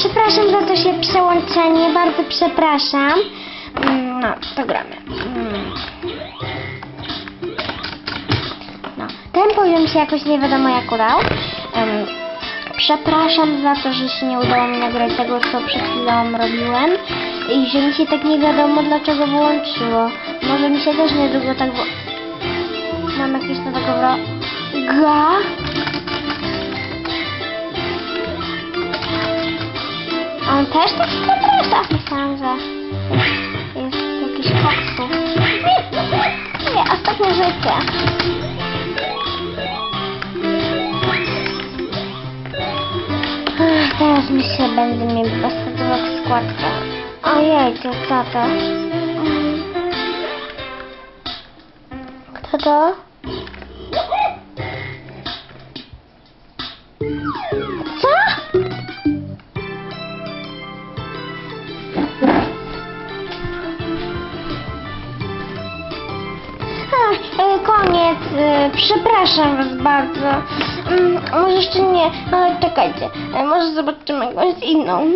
przepraszam za to się przełączenie, bardzo przepraszam. Mm, No, to gramy. Mm. No, ten poziom się jakoś nie wiadomo jak udał. Em, przepraszam za to, że się nie udało mi nagrać tego, co przed chwilą robiłem i że mi się tak nie wiadomo dlaczego wyłączyło. Może mi się też niedługo tak... Mam jakieś nowego wroga. On też tak przeprasza. Myślałam, że jest jakiś koksu. Nie, nie, ostatnie życie. Teraz mi się będę miał bezpośrednio składka. Ojej, to co to? Kto to? Koniec. e, Przepraszam was bardzo. Mm, Może jeszcze nie, ale czekajcie. E, Może zobaczymy jakąś inną.